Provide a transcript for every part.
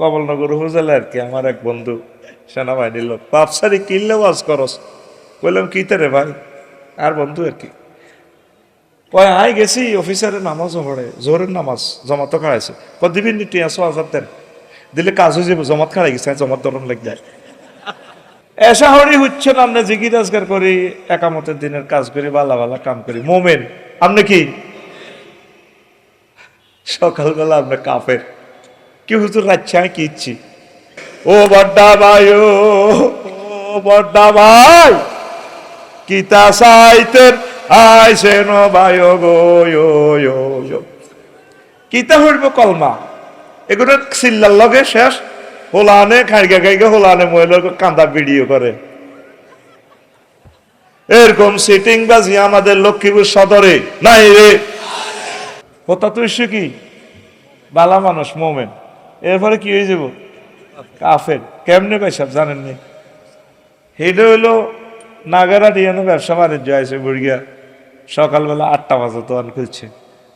কমলনগর উপজেলা আর কি, আমার এক বন্ধু সেনাবাহিনীর লোক। বাপসারি কিনলে ওয়াজ করস। বললাম কি রে ভাই? আর বন্ধু আর কি। কয়, আই গেছি অফিসারের নামাজও পড়ে জোরের নামাজ, জমাতো খাড়াইছে ক দিবি নি টিয়া ছো হাজার দেন। দিলে কাজ হয়ে যাবে জমাত খাড়াই গেছে, জমাত ধরন লেগ যায়। এসা হরি হচ্ছে না আমরা জিগি রাজগার করি, একামতের দিনের কাজ করি, বালা বালা কাম করি। মোমেন আপনি কি? সকালবেলা আমরা কাফের। কি হুজুর রাখছে? আমি কি ইচ্ছি ও বড্ডা ভাই, ও বড্ডা ভাই কিতা সাইতের আইসে ন ভাই, ও গো। কিতা হইব কলমা? এগুলো সিল্লার লগে শেষ। হোলানে খাইগে খাইগে হোলানে মহিলা কান্দা ভিডিও করে। এরকম সিটিং বাজি আমাদের লক্ষ্মীপুর সদরে। নাই রে। হতা তো ইস্যু কি বালা মানুষ, মোমেন। এরপরে কি হয়ে যাব? কাফের। কেমনে পেশাব জানেন নি? সেইটা হইল নাগারা দিয়ানো ব্যবসা বাণিজ্য আছে বুড়িয়া। সকালবেলা আটটা বাজে দোকান খুলছে।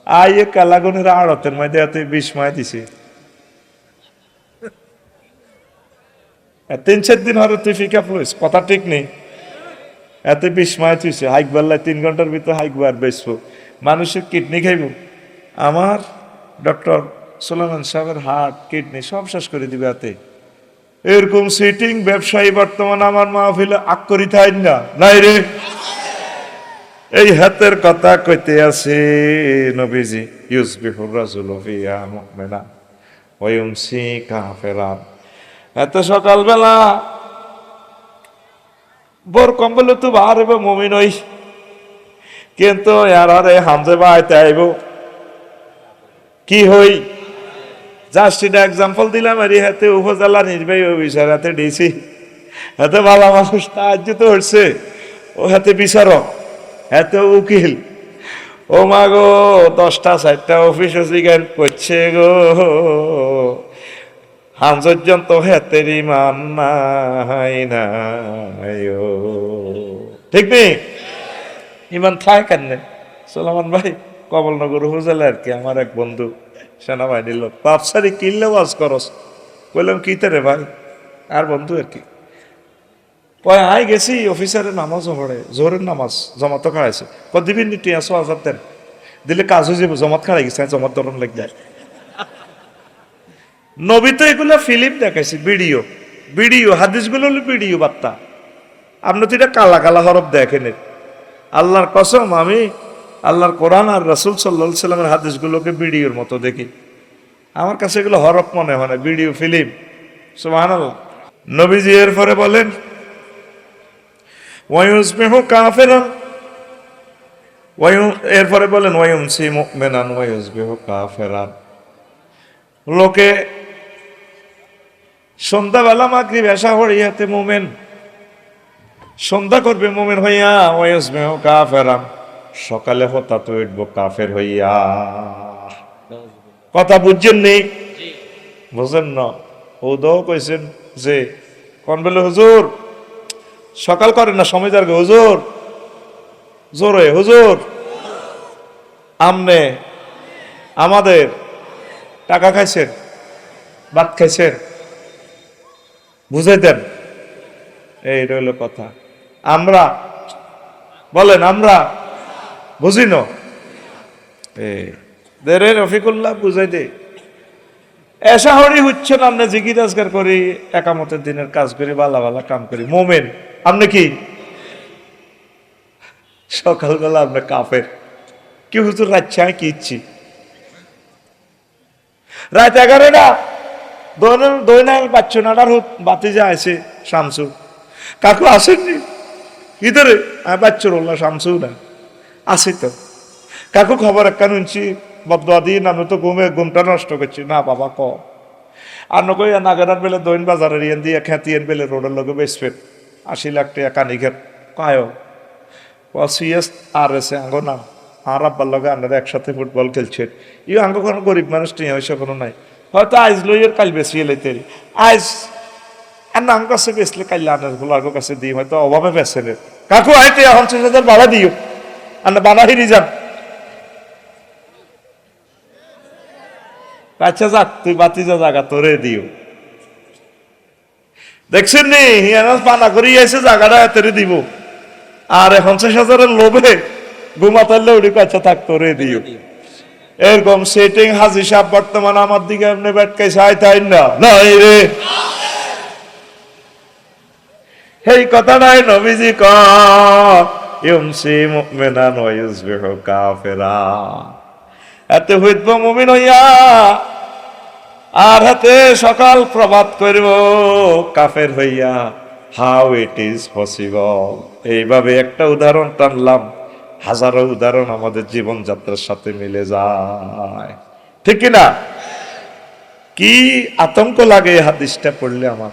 আইয়ে কালাগুনের আড়তের মধ্যে এত বিশ মায় দিছে। তিন চার দিন হরে তুই ফিকা ফুলিস কথা ঠিক নেই। এত বিশ মায় তুইছে হাইক বাল্লায় তিন ঘণ্টার ভিতরে হাইক বার বেসবো। মানুষের কিডনি খাইব। আমার ডক্টর সোলামান সাহেবের হার্ট, কিডনি সব শেষ করে দিবে হাতে। এরকম সিটিং ব্যবসায়ী বর্তমান আমার মাহফিলে আক করি না। নাই রে। এই হাতের কথা কইতে আছে নবীজি, ইউসবিহুর রাসূল ফিয়া মুমিনা ওয়া ইউমসি কাফিরান এত সকালবেলা বোর কম্বল তো বার হবে, মুমিন হই কিন্তু আরে হামজে বাইতে আইব কি হই? জাস্ট এক্সাম্পল দিলাম, আর হাতে উপজেলা নির্বাহী অফিসার হাতে ডিসি হাতে ভালো মানুষ সাহায্য তো হচ্ছে। ও হাতে বিচারক, হাতে উকিল। ও মা গো, দশটা, চারটা অফিস অধিকার করছে গো। হামজর্জন তো হাতের ইমান নাই নাই ঠিক নেই? ইমান থাক কেন সোলামান ভাই, কমলনগর উপজেলা আর কি আমার এক বন্ধু? সেনাবাহিনীর লোক। বাপসারি কিনলে ওয়াজ করস। বললাম কি রে ভাই? আর বন্ধু আর কি? কয়, আই গেছি, অফিসারের নামাজও পড়ে জোরের নামাজ জমাতো খাড়াইছে ক দিবি নি, টিয়া ছো হাজার দেন। দিলে কাজ হয়ে যাবে জমাত খাড়াই গেছে, জমাত ধরন লেগ যায়। নবী তো এগুলো ফিল্ম দেখাইছে, ভিডিও। ভিডিও, হাদিসগুলো হলো ভিডিও বার্তা। আপনি তো এটা কালা কালা হরফ দেখেন। আল্লাহর কসম, আমি আল্লাহর কোরআন আর রাসুল সাল্লা সাল্লামের হাদিসগুলোকে ভিডিওর মতো দেখি। আমার কাছে এগুলো হরফ মনে হয় না, ভিডিও, ফিল্ম। সুবাহ নবীজি এর পরে বলেন ওয়ায়ুসবিহু কাফিরান। ওয়ায়ু এরপরে বলেন, ওয়ায়ুমসি মুমিনান ওয়ায়ুসবিহু কাফিরান। লোকে সন্ধ্যাবেলা মাগরিব এসা হইয়াতে মোমেন। সন্ধ্যা করবে মোমেন হইয়া ওয়ায়ুসবিহু কাফিরান। সকালে হতা তো উঠব কাফের হইয়া। কথা বুঝছেন নেই বুঝেন না? হুদও কইছেন যে কোন বলে হুজুর সকাল করেন না সময় যার হুজুর জোরে হুজুর আমনে আমাদের টাকা খাইছেন ভাত খাইছেন বুঝাই দেন। এই রইল কথা। আমরা বলেন আমরা বুঝি ন? দে রফিকুল্লাহ বুঝাই দে। এসা হরি হচ্ছে না আমরা জিগি রাজগার করি, একামতের দিনের কাজ করি, বালা বালা কাম করি। মোমেন আপনি কি? সকালবেলা আমরা কাফের। কি হুজুর রাখছে আমি কি ইচ্ছি? রাত এগারোটা দৈনাল পাচ্ছ নাটার বাতি যা আছে শামসু কাকু আসেননি? ইদারে আমি বাচ্চর উল্লাহ শামসু না। আসি তো। কাকু খবর একটা শুনছি বদয়া দিয়ে আমি তো ঘুমে ঘুমটা নষ্ট করছি। না, বাবা, ক? আর নকই নাগারার বেলে দৈন বাজারের ইয়েন দিয়ে খ্যাতিয়েন বেলে রোডের লগে বেসপেন আশি লাখ টাকা কানি ঘের কায় সিএস আর এস এ আঙ্গো নাম আর আব্বার লগে আপনারা একসাথে ফুটবল খেলছেন ইউ আঙ্গো কোনো গরিব মানুষ টিয়া হয়েছে কোনো নাই। হয়তো আইজ লইয়ের কাল বেশি এলে তেরি। আইজ আর নাম কাছে বেসলে কাল আনারগুলো আগো কাছে দিই, হয়তো অভাবে বেসেন কাকু আইতে এখন হাজার বাড়া দিও। আর বানা হিরি যান। আচ্ছা যাক, তুই বাতি যা জাগা, তোরে দিও। দেখছেন নি? হিয়ানা পানা করি এসে জায়গাটা এতে দিব। আর পঞ্চাশ হাজারের লোভে ঘুমাতালে ওটি কাছে থাকতো রে দিও। এরকম সেটিং হাজি সাহেব বর্তমান আমার দিকে এমনি ব্যাটকে চাই তাই না? নাই রে। এই কথাটাই নবীজি মুমিনা হইয়া আর হাতে সকাল প্রভাত করব, কাফের হইয়া। How it is possible. এইভাবে একটা উদাহরণ টানলাম, হাজারো উদাহরণ আমাদের জীবনযাত্রার সাথে মিলে যায়। ঠিক না কি আতঙ্ক লাগে হাদিসটা পড়লে আমার?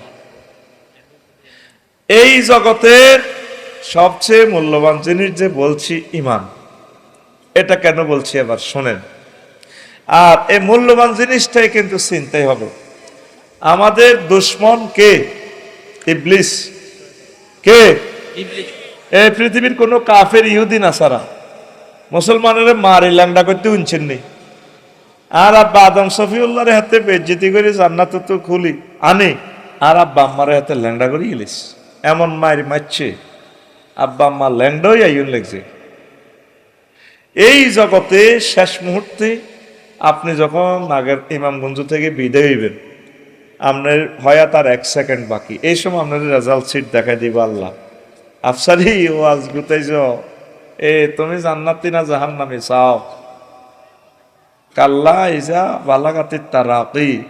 এই জগতের সবচেয়ে মূল্যবান জিনিস যে বলছি ইমান এটা কেন বলছি এবার শোনেন। আর এই মূল্যবান জিনিসটাই কিন্তু চিন্তাই হবে। আমাদের দুশ্মন কে? ইবলিস। কে? এই পৃথিবীর কোনো কাফের ইহুদি না সারা মুসলমানের মারি ল্যাংডা করতে উনছেন নেই আর আব্বা আদম সফিউল্লাহর হাতে বেজ্জিতি করে জান্নাত তো খুলি আনে। আর আব্বা আম্মার হাতে ল্যাংডা করে গেলিস এমন মায়ের মারছে আব্বা আম্মা ল্যান্ডই আইন লেগছে। এই জগতে শেষ মুহূর্তে আপনি যখন আগের ইমামগঞ্জ থেকে বিদায় হইবেন, আপনার হয়া তার এক সেকেন্ড বাকি। এই সময় আপনার রেজাল্ট সিট দেখাই দিব আল্লাহ। আফসারি, ও আজ গুতাইছ। এ, তুমি জান্নাতি না জাহান নামে চাও। কাল্লা ইজা বালাগাতির তারাকি।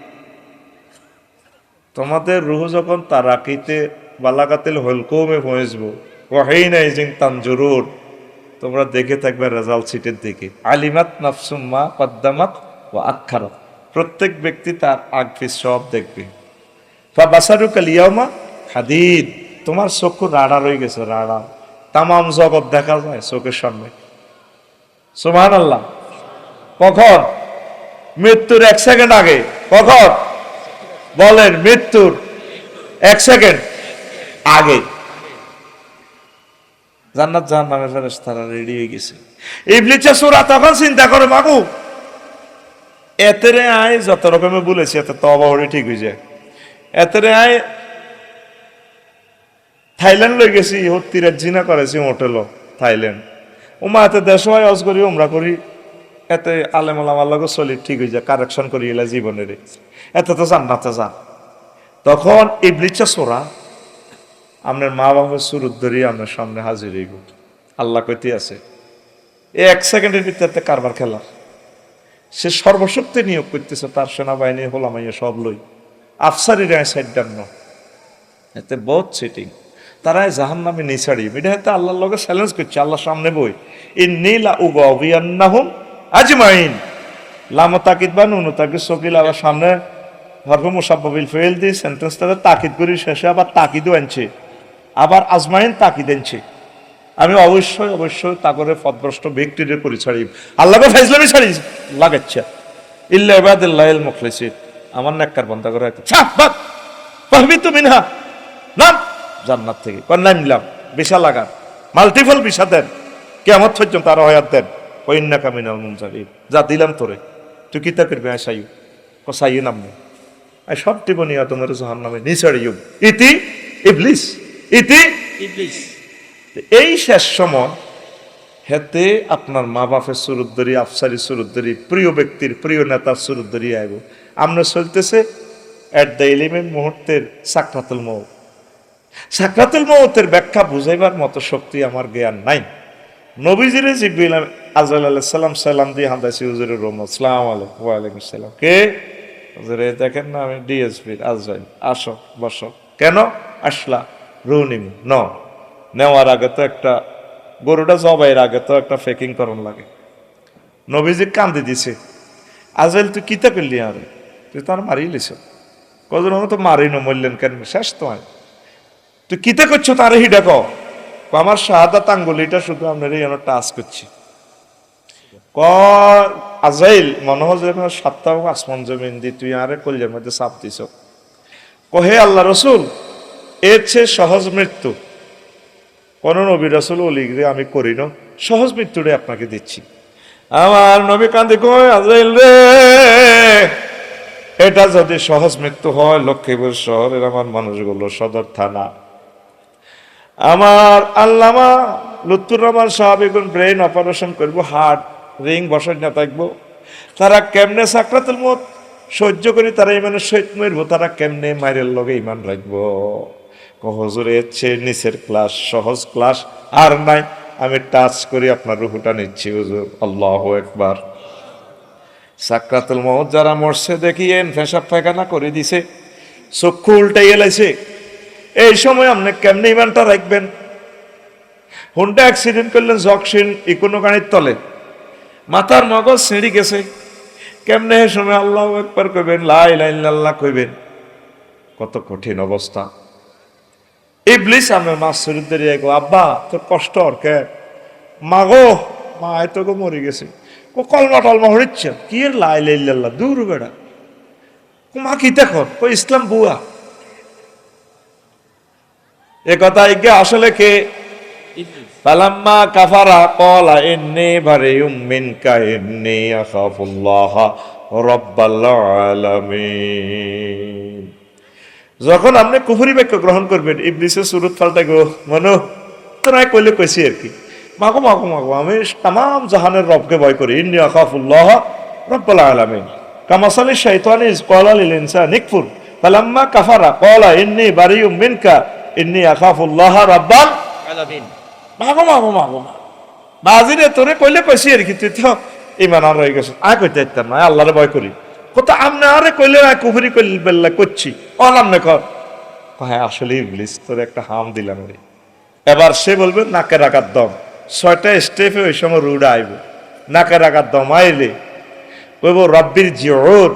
তোমাদের রুহ যখন তারাকিতে বালাগাতিল হলকমে পৌঁছবো ওয়াহিন নাই জিং তানজুরুর তোমরা দেখে থাকবে রেজাল্ট সিটের দিকে আলিমাত নাফসুম্মা পদ্মামাত ও আক্ষারাত প্রত্যেক ব্যক্তি তার আগ সব দেখবে বা বাসারু কালিয়ামা হাদিদ তোমার চক্ষু রাড়া রয়ে গেছে রাড়া তামাম জগৎ দেখা যায় চোখের সামনে সুবহান আল্লাহ কখন মৃত্যুর এক সেকেন্ড আগে কখন বলেন মৃত্যুর এক সেকেন্ড আগে জান্নাত জাহান্নামের ফেরেশতারা রেডি হয়ে গেছে। ইবলিসের সূরা তখন চিন্তা করে, মাগু, এতেরে আয়, যত রকমের বলেছি, এতে তবা হলে ঠিক হয়ে যায়। এতেরে আয়, থাইল্যান্ড লই গেছি হত্তিরের জিনা করেছি হোটেল থাইল্যান্ড। উমা, এতে দেশ হয় অজ করি, উমরা করি, এতে আলেম আলামার লগে চলি, ঠিক হয়ে যায় কারেকশন করি, এলা জীবনের এতে তো জান্নাতে যা তখন ইবলিচা সোরা আপনার মা বাবার সুরত ধরি আপনার সামনে হাজির হইব। আল্লাহ কইতে আছে, এ এক সেকেন্ডের ভিতরে কারবার খেলা। সে সর্বশক্তি নিয়োগ করতেছে, তার সেনাবাহিনী, হোলামাইয়া সব লই। আফসারি রায় সাইডান্ন এতে বহুত সিটিং তারা জাহান নামে নিছাড়ি এটা হাতে আল্লাহর লগে চ্যালেঞ্জ করছে, আল্লাহর সামনে বই। এই নীলা উগাহুম আজমাইন। লাম তাকিদ বা নুনু তাকিদ সকিল আবার সামনে হরফ মুসাব্বিল ফেল দিয়ে সেন্টেন্সটাকে তাকিদ করি, শেষে আবার তাকিদও আনছে। আবার আজমাইন তাকিদ আনছে আমি অবশ্যই অবশ্যই তাগরে পদভ্রষ্ট ব্যক্তিদের করি ছাড়ি আল্লাহকে ফেসলামি ছাড়ি লাগাচ্ছে ইল্লা ইবাদিল্লাহ মুখলিসিন। আমার নেককার বন্ধ করে পাহবি তো মিনহা। নাম। জান্নাত থেকে। কর নামলাম বিশা লাগান। মাল্টিপল বিশা দেন। কেমন পর্যন্ত আরও হয়াত দেন। কইন্না কামিনাল মুনজারিব যা দিলাম তোরে। তুই কিতা করবি, আয় সাইউ ক সাইউ নামনি আয়, সব টিবনিয়া তোমার জাহান নামে নিছাড়িও ইতি ইবলিস। ইতি এই শেষ সময় হেতে আপনার মা বাপের সুরুদ্দরি আফসারি সুরুদ্দরি প্রিয় ব্যক্তির প্রিয় নেতার সুরুদ্দরি আইব। আমরা চলতেছে এট দ্য এলিমেন্ট মুহূর্তের সাকরাতুল মৌ সাকরাতুল মৌতের ব্যাখ্যা বুঝাইবার মতো শক্তি আমার জ্ঞান নাই। নবীজিরে জিব্বিল আজরাইল আল্লাহ সালাম সালাম দিয়ে হামদাসি হুজুরের রোম আসসালামু আলাইকুম ওয়া আলাইকুম সালাম। কে? হুজুরে দেখেন না আমি ডিএসপি আজরাইল। আসো বসো। কেন? আসলা। রুনিম ন। নেওয়ার আগে তো একটা গরুটা জবাইয়ের আগে তো একটা ফেকিং করণ লাগে। নবীজি কান্দি দিছে। আজরাইল, তুই কিতা করলি আরে? তুই তো আর মারি লিছ কজন তো মারি ন মরলেন কেন? শেষ তোমায় তুই কিতা করছ তারে হিডা ক? আমার শাহাদাত আঙ্গুলিটা শুধু আপনার এই টাচ করছি। ক আজাইল মনে হয় যেন সাতটা আসমান জমিন দি তুই আরে কল্যাণ মধ্যে চাপ দিছ। কহে আল্লাহ রসুল এর চেয়ে সহজ মৃত্যু। কোন নবী রসুল অলিগরে আমি করি না। সহজ মৃত্যুটাই আপনাকে দিচ্ছি। আমার নবী কান্দি রে? এটা যদি সহজ মৃত্যু হয়, লক্ষ্মীপুর শহরের আমার মানুষগুলো সদর থানা। আমার আল্লামা লুত্তুর রহমান সাহেব এখন ব্রেন অপারেশন করব, হার্ট রিং বসাই না থাকব। তারা কেমনে সাকরাতুল মত সহ্য করি, তারা ইমানে সহিত মরবো, তারা কেমনে মায়ের লগে ইমান রাখব? হজুরে হচ্ছে নিচের ক্লাস সহজ ক্লাস আর নাই। আমি টাচ করি, আপনার রুহুটা নিচ্ছি, হুজুর। আল্লাহ একবার। সাকরাতুল মহৎ যারা মরছে দেখিয়েন ফেসাব পায়খানা করে দিছে। চক্ষু উল্টে গেলাইছে এই সময় আপনি কেমনি ইমানটা রাখবেন? হুন্ডা অ্যাক্সিডেন্ট করলেন জকসিন ইকোনো গাড়ির তলে। মাথার মগজ ছিঁড়ি গেছে। কেমনে সময় আল্লাহ একবার কইবেন লাই লাই আল্লাহ কইবেন। কত কঠিন অবস্থা। ইবলিস আমি মাছ শরীরদের গো আব্বা তোর কষ্ট আর কে? মাগো মা এত গো মরে গেছে। ও কলমা টলমা হরিচ্ছে কি লাই লাই দূর বেড়া। মা কি দেখো ও ইসলাম বুয়া। এ কথা ইগে আসলে কে? ফালাম্মা কাফারা কলা ইন্নি বারিউম মিনকা ইন্নি আখাফুল্লাহ রাব্বাল আলামিন। যখন আপনি কুফুরি বাক্য গ্রহণ করবেন, ইবলিসের সুরত ফালটা গো, মনো, তোরা কইলে কইছি আর কি। মাগো মাগো মাগো, আমি তাম জাহানের রবকে ভয় করি। ইন্নি আখাফুল্লাহ রাব্বাল আলামিন। কামাসালি শাইতানি ইজ ক্বালা লিল ইনসানি নিকফুর ফালাম্মা কাফারা, ক্বালা, ইন্নি বারিউম মিনকা, ইন্নি আখাফুল্লাহ রাব্বাল আলামিন। মাগো মাগো মাগো মা বাজিরে তোরে কইলে কইছি আর কি, তুই তো ইমান আর রয়ে গেছে আয় কইতে না আল্লাহরে ভয় করি। কত আমনে আরে কইলে কুফরি কইল বেল্লা করছি। অলাম নে কর। হ্যাঁ আসলে ইবলিস তোর একটা হাম দিলাম রে। এবার সে বলবে, নাকে রাখার দম। ছয়টা স্টেপে ওই সময় রুড আইব। নাকে রাখার দম আইলে কইব, রব্বির জিওর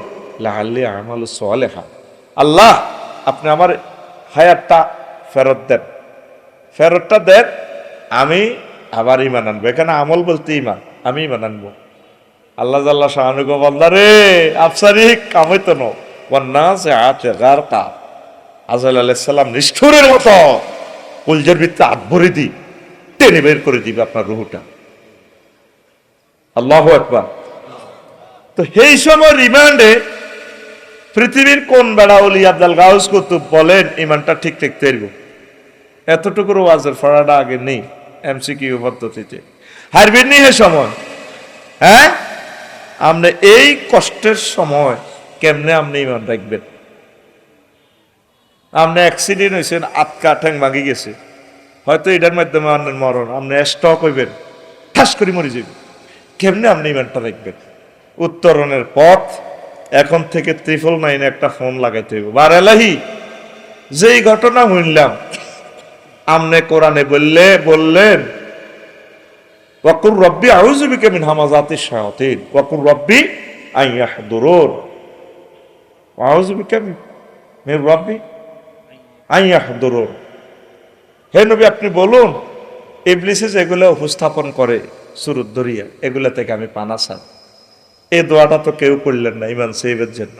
লাহাল্লি আমাল সোয়ালেহা আল্লাহ, আপনি আমার হায়াতটা ফেরত দেন। ফেরতটা দেন, আমি আবার ইমান আনব। এখানে আমল বলতে ইমান আমি ইমান আনব। আল্লাহ জাল্লাহ শাহানুগ বল্লা রে আফসারি কামাইতো নো আজাল আলাইসাল্লাম নিষ্ঠুরের মতো কুলজের ভিত্তে আট ভরে দি টেনে বের করে দিবে আপনার রুহুটা। আল্লাহ একবার তো সেই সময় রিমান্ডে পৃথিবীর কোন বেড়া অলি আব্দাল গাউস কুতুব বলেন, ইমানটা ঠিক ঠিক তৈরব। এতটুকুর ওয়াজের ফড়াটা আগে নেই, এমসিকিউ পদ্ধতিতে। হারবেন নি হে সময় হ্যাঁ? আপনি এই কষ্টের সময় কেমনে আপনি ইমান রাখবেন? আপনি অ্যাক্সিডেন্ট হয়েছেন আটকা ঠ্যাং ভাঙি গেছে। হয়তো এটার মাধ্যমে আপনার মরণ, আপনি স্টক হইবেন, ঠাস করে মরে যাবেন কেমনে আপনি ইমানটা রাখবেন? উত্তরণের পথ, এখন থেকে ত্রিফল নাইনে একটা ফোন লাগাইতে হইব। বার এলাহি, যেই ঘটনা শুনলাম আমনে কোরআনে বললে, বললেন, ওয়াকুর রব্বি আউযুবিকা মিন হামাযাতিশ শায়াতিন, ওয়াকুর রব্বি আন ইয়াহদুরুন। হে নবী, আপনি বলুন ইবলিসে যেগুলো উপস্থাপন করে সুরুত দরিয়া এগুলা থেকে আমি পানা চাই এই দোয়াটা তো কেউ করলেন না, ইমান সেবের জন্য।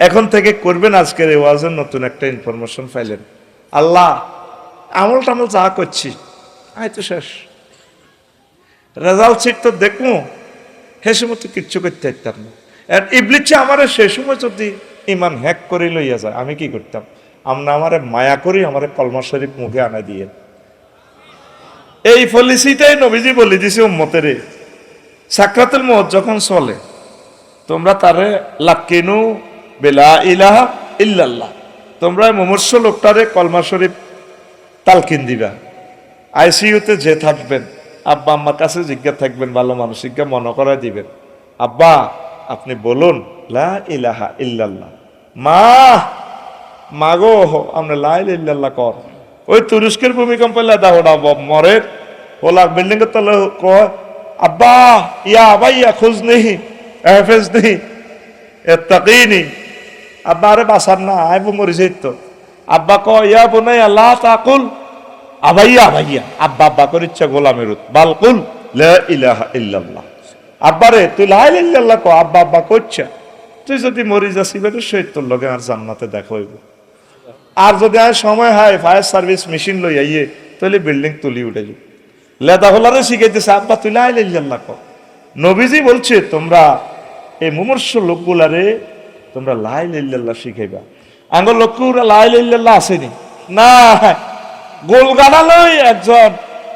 এখন থেকে করবেন আজকের এই ওয়াজের নতুন একটা ইনফরমেশন পাইলেন আল্লাহ আমল টামল যা করছি, আয় তো শেষ। রেজাল্ট সিট তো দেখব সে সময় তো কিচ্ছু করতে পারতাম না। আর ইবলিচ্ছে আমার সে সময় যদি ইমান হ্যাক করে লইয়া যায়, আমি কি করতাম? আমরা আমারে মায়া করি, আমারে কলমা শরীফ মুখে আনা দিয়ে। এই পলিসিটাই নবীজি বলে দিছে উম্মতের। সাকরাতুল মত যখন চলে, তোমরা তারে লাক্কিনু বেলা ইলাহা ইল্লাল্লাহ। তোমরা মুমূর্ষ লোকটারে কলমা শরীফ তালকিন দিবা। আইসিইউতে যে থাকবেন, আব্বা আম্মার কাছে জিজ্ঞা থাকবেন, ভালো মানসিককে মনে করায় দিবেন। আব্বা, আপনি বলুন লা ইলাহা ইল্লাল্লাহ। মা! বিল্ডিং কয়, আব্বা, ইয়া নেই আব্বা বাসার না আইবো মরে তো। আব্বা ক ইয়া বোনাই আল্লাহ তাকুল। আবাইয়া আবাইয়া। আব্বা আব্বা করে, ইচ্ছা গোলামের বালকুল ইলাহা ইল্লাল্লাহ। আব্বারে তুই লা ইলাহা ইল্লাল্লাহ ক আব্বা আব্বা করছা তুই যদি মরি যাসি বেটা সেই তোর লগে আর জান্নাতে দেখা হইব। আর যদি আর সময় হয় ফায়ার সার্ভিস মেশিন লই আইয়ে, তাহলে বিল্ডিং তুলি উঠে যাবে লেদা হলারে শিখাইতেছে, আব্বা, তুই লাই লাল্লাহ ক নবীজি বলছে, তোমরা এই মুমূর্ষ লোকগুলারে তোমরা লাই লিল্লাল্লাহ শিখাইবা। আঙ্গল লক্ষ্মীরা লাই লিল্লাল্লাহ আসেনি। না গোল গাড়ালই একজন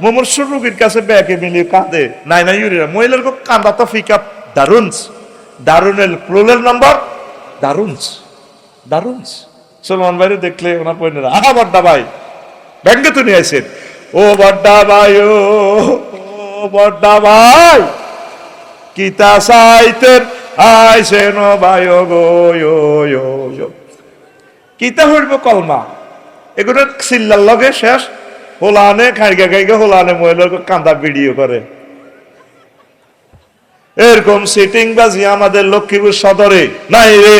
মুমূর্ষু রোগীর কাছে ব্যাকে মিলিয়ে কাঁদে। নাই নাই ইউরিয়া মহিলার কান্দা তো ফিকা দারুনস দারুনের প্লুরাল নাম্বার দারুনস দারুনস সলমান ভাইরে দেখলে ওনার পয়েন্টের আহা, বড্ডা ভাই। ব্যাংকে তো নিয়ে আসেন ও বড্ডা ভাই, ও বড্ডা ভাই। কিতা সাইতের আইসেন ভাই, ও গো। কিতা হইব কলমা? এগুলো সিল্লার লগে শেষ। হোলানে, খাইগা খাইগা হোলানে মহিলার কান্দা ভিডিও করে। এরকম সিটিং বাজি আমাদের লক্ষ্মীপুর সদরে নাই রে।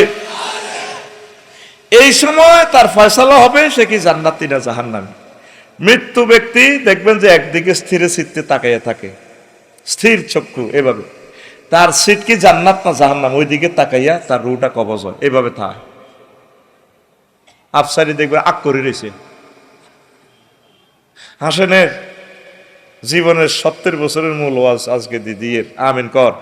এই সময় তার ফয়সালা হবে, সে কি জান্নাতি না জাহান্নামী? মৃত্যু ব্যক্তি দেখবেন যে একদিকে স্থিরে চিত্তে তাকাইয়া থাকে। স্থির চক্ষু, এভাবে। তার সিট কি জান্নাত না জাহান্নাম? ওইদিকে তাকাইয়া তার রুটা কবজ হয়, এভাবে থাকে আফসারি দেখবে আক করে রয়েছে। হাসেনের জীবনের সত্তর বছরের মূল ওয়াজ আজকে দিদি আমিন কর।